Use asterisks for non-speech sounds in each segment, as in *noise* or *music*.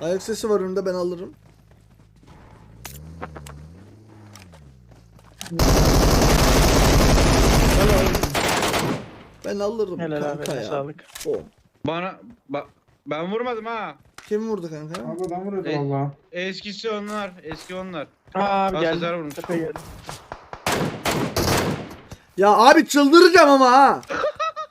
Ayak sesi var önünde ben alırım. Ben alırım. Ben alırım Helal abi. kanka eline ya. Sağlık. O. Bana bak ben vurmadım ha. Kim vurdu kanka? Abi adam vuruyordu E- valla. Eskisi onlar, eski onlar. Aa abi geldi. Sezer vurmuş. Tepe geldi. Ya abi çıldıracağım ama ha.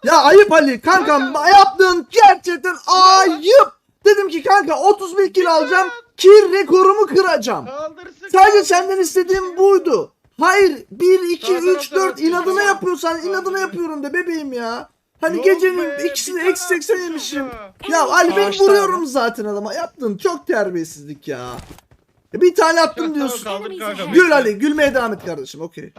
ya ayıp Ali kankam yaptığın gerçekten ayıp. Dedim ki kanka 31 kilo alacağım ki rekorumu kıracağım. Kaldırsın. Sadece senden istediğim buydu. Hayır 1 2 Sağ 3 tarafta 4 atıyorsun, inadına tamam. yapıyorsan inadına yapıyorum de bebeğim ya. Hani Yok gecenin be, ikisini bir tane eksi 80 atmışım yemişim. ya. Ya Ali ben vuruyorum zaten adama. Yaptın çok terbiyesizlik ya. Ya Bir tane attım diyorsun. Kaldır kanka. Gül Ali gülmeye devam et kardeşim okey.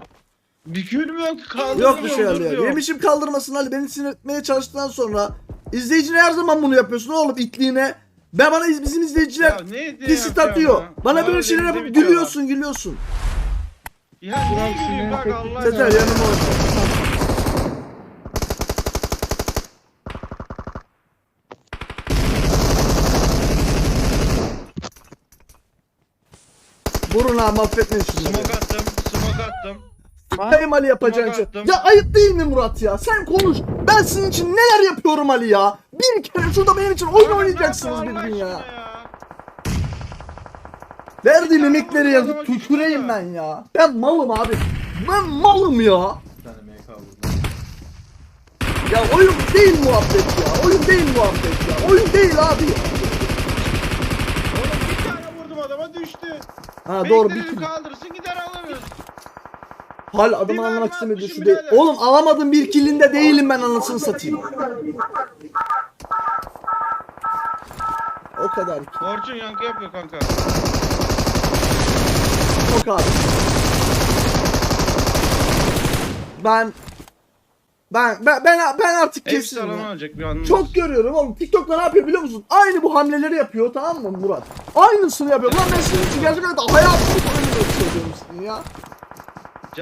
Bir gül mü yok? Kaldır. Yok bir şey Ali ya. Yemişim kaldırmasın Ali beni sinir etmeye çalıştıktan sonra izleyicine her zaman bunu yapıyorsun oğlum itliğine. Ben bana iz- bizim izleyiciler pisit atıyor. Bana böyle şeyler yapıp gülüyorsun gülüyorsun. Ya niye gülüyorsun bak Allah Sezer aşkına. yanıma oyna. Vurun ha mahvetmeyin şunları. Smoke attım, smoke attım. Benim Ali yapacağın attım. Ya ayıp değil mi Murat ya? Sen konuş. Ben sizin için neler yapıyorum Ali ya? Bir kere şurada benim için oyun oynayacaksınız bir gün ya. tane emekleri vurdum yazıp tüküreyim ben ya. Ben malım abi. Ben malım ya. Ya oyun değil muhabbet ya. Oyun değil muhabbet ya. Oyun değil abi. Oğlum bir tane vurdum adama düştü. Ha doğru bir kaldırsın gider. Hal Bir adamı mermi anlamak istemedi atmışım şu değil. Oğlum alamadım bir killinde değilim ben anasını satayım. O kadar ki. Fortune yankı yapıyor kanka. O kadar. Ben ben ben ben, ben artık kesin. Çok görüyorum oğlum. TikTok'ta ne yapıyor biliyor musun? Aynı bu hamleleri yapıyor tamam mı Murat? Aynısını yapıyor. Lan ben senin için gerçekten hayatımı koyuyorum söylüyorum ya.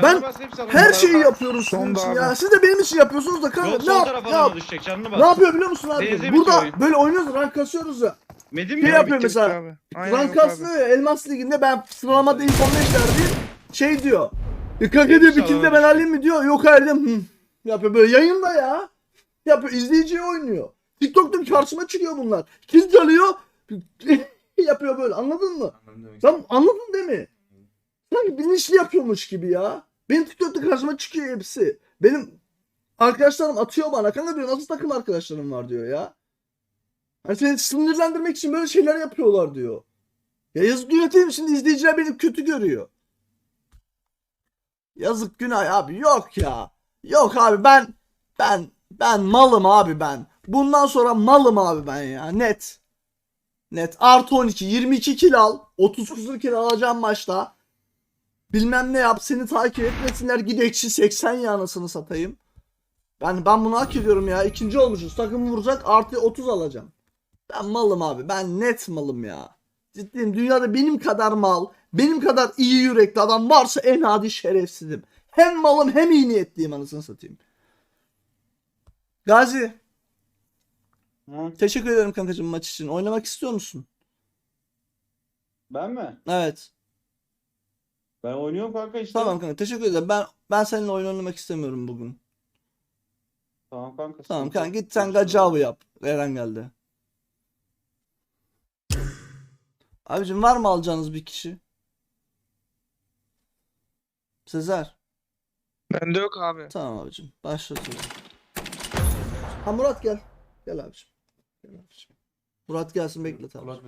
Ben Her şeyi yapıyoruz sizin için abi. ya. Siz de benim için yapıyorsunuz da kanka Yok ne sol yap? tarafa Ne, yap? düşecek canını bas. ne yapıyor biliyor musun abi? Denize Burada bitiyor oyun. böyle oynuyoruz rank kasıyoruz ya. Medim Şey ya. yapıyor mesela. abi. Rank abi. kasmıyor ya Elmas Ligi'nde ben sıralamada ilk 15'lerdi. Şey diyor. E kanka diyor Hepsi bir kill de alana ben alayım mı diyor. Yok hayır dedim. Hı. Yapıyor böyle yayında ya. Yapıyor izleyiciye oynuyor. TikTok'ta karşıma çıkıyor bunlar. Kill çalıyor. *laughs* yapıyor böyle anladın mı? Sen anladın değil mi? Sanki bilinçli yapıyormuş gibi ya. Benim TikTok'ta karşıma çıkıyor hepsi. Benim arkadaşlarım atıyor bana. Kanka diyor nasıl takım arkadaşlarım var diyor ya. Hani seni sinirlendirmek için böyle şeyler yapıyorlar diyor. Ya yazık yöneteyim şimdi izleyiciler beni kötü görüyor. Yazık günah abi yok ya. Yok abi ben ben ben malım abi ben. Bundan sonra malım abi ben ya net. Net artı 12 22 kill al 30 küsur kill alacağım maçta. Bilmem ne yap seni takip etmesinler gid ekşi 80 ya anasını satayım. Ben ben bunu hak ediyorum ya. İkinci olmuşuz. Takım vuracak artı 30 alacağım. Ben malım abi. Ben net malım ya. Ciddiyim. Dünyada benim kadar mal, benim kadar iyi yürekli adam varsa en adi şerefsizim. Hem malım hem iyi niyetliyim anasını satayım. Gazi. Hı, Teşekkür ederim kankacığım maç için. Oynamak istiyor musun? Ben mi? Evet. Ben oynuyorum kanka işte. Tamam kanka teşekkür ederim. Ben ben seninle oyun oynamak istemiyorum bugün. Tamam kanka. Tamam kanka git sen gacavı yap. Eren geldi. Abicim var mı alacağınız bir kişi? Sezer. Bende yok abi. Tamam abicim. Başlatıyorum. Ha Murat gel. Gel abicim. Gel abicim. Murat gelsin bekle tamam.